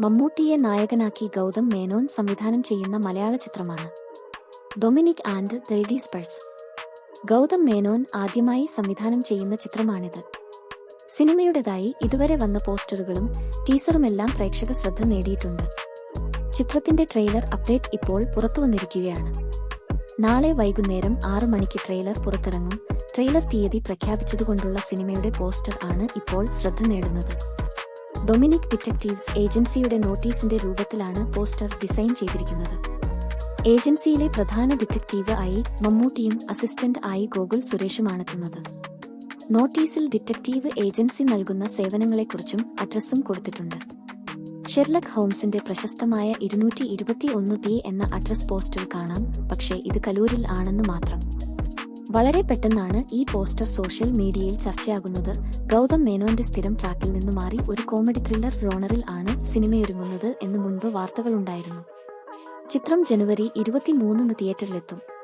മമ്മൂട്ടിയെ നായകനാക്കി ഗൗതം മേനോൻ സംവിധാനം ചെയ്യുന്ന മലയാള ചിത്രമാണ്. ഡൊമിനിക് ആൻഡ് ദ സ്പേഴ്സ്. ഗൗതം മേനോൻ ആദ്യമായി സംവിധാനം ചെയ്യുന്ന ചിത്രമാണിത്. സിനിമയുടേതായി ഇതുവരെ വന്ന പോസ്റ്ററുകളും ടീസറുമെല്ലാം പ്രേക്ഷക ശ്രദ്ധ നേടിയിട്ടുണ്ട്. ചിത്രത്തിന്റെ ട്രെയിലർ അപ്ഡേറ്റ് ഇപ്പോൾ പുറത്തുവന്നിരിക്കുകയാണ് നാളെ വൈകുന്നേരം ആറ് മണിക്ക് ട്രെയിലർ പുറത്തിറങ്ങും. ട്രെയിലർ തീയതി പ്രഖ്യാപിച്ചതുകൊണ്ടുള്ള സിനിമയുടെ പോസ്റ്റർ ആണ് ഇപ്പോൾ ശ്രദ്ധ നേടുന്നത്. ഡൊമിനിക് ഡിറ്റക്റ്റീവ്സ് ഏജൻസിയുടെ നോട്ടീസിന്റെ രൂപത്തിലാണ് പോസ്റ്റർ ഡിസൈൻ ചെയ്തിരിക്കുന്നത്. ഏജൻസിയിലെ പ്രധാന ഡിറ്റക്റ്റീവ് ആയി മമ്മൂട്ടിയും അസിസ്റ്റന്റ് ആയി ഗോകുൽ സുരേഷുമാണെത്തുന്നത്. നോട്ടീസിൽ ഡിറ്റക്റ്റീവ് ഏജൻസി നൽകുന്ന സേവനങ്ങളെക്കുറിച്ചും അഡ്രസ്സും കൊടുത്തിട്ടുണ്ട്. ഷെർലക് ഹോംസിന്റെ പ്രശസ്തമായ ഇരുന്നൂറ്റി ഇരുപത്തി ഒന്ന് ബി എന്ന അഡ്രസ് പോസ്റ്റിൽ കാണാം. പക്ഷേ ഇത് കലൂരിൽ ആണെന്ന് മാത്രം. വളരെ പെട്ടെന്നാണ് ഈ പോസ്റ്റർ സോഷ്യൽ മീഡിയയിൽ ചർച്ചയാകുന്നത്. ഗൗതം മേനോന്റെ സ്ഥിരം ട്രാക്കിൽ നിന്ന് മാറി ഒരു കോമഡി ത്രില്ലർ റോണറിൽ ആണ് സിനിമയൊരുങ്ങുന്നത് എന്ന് മുൻപ് വാർത്തകളുണ്ടായിരുന്നു. ചിത്രം ജനുവരി ഇരുപത്തിമൂന്നിന് തിയേറ്ററിലെത്തും.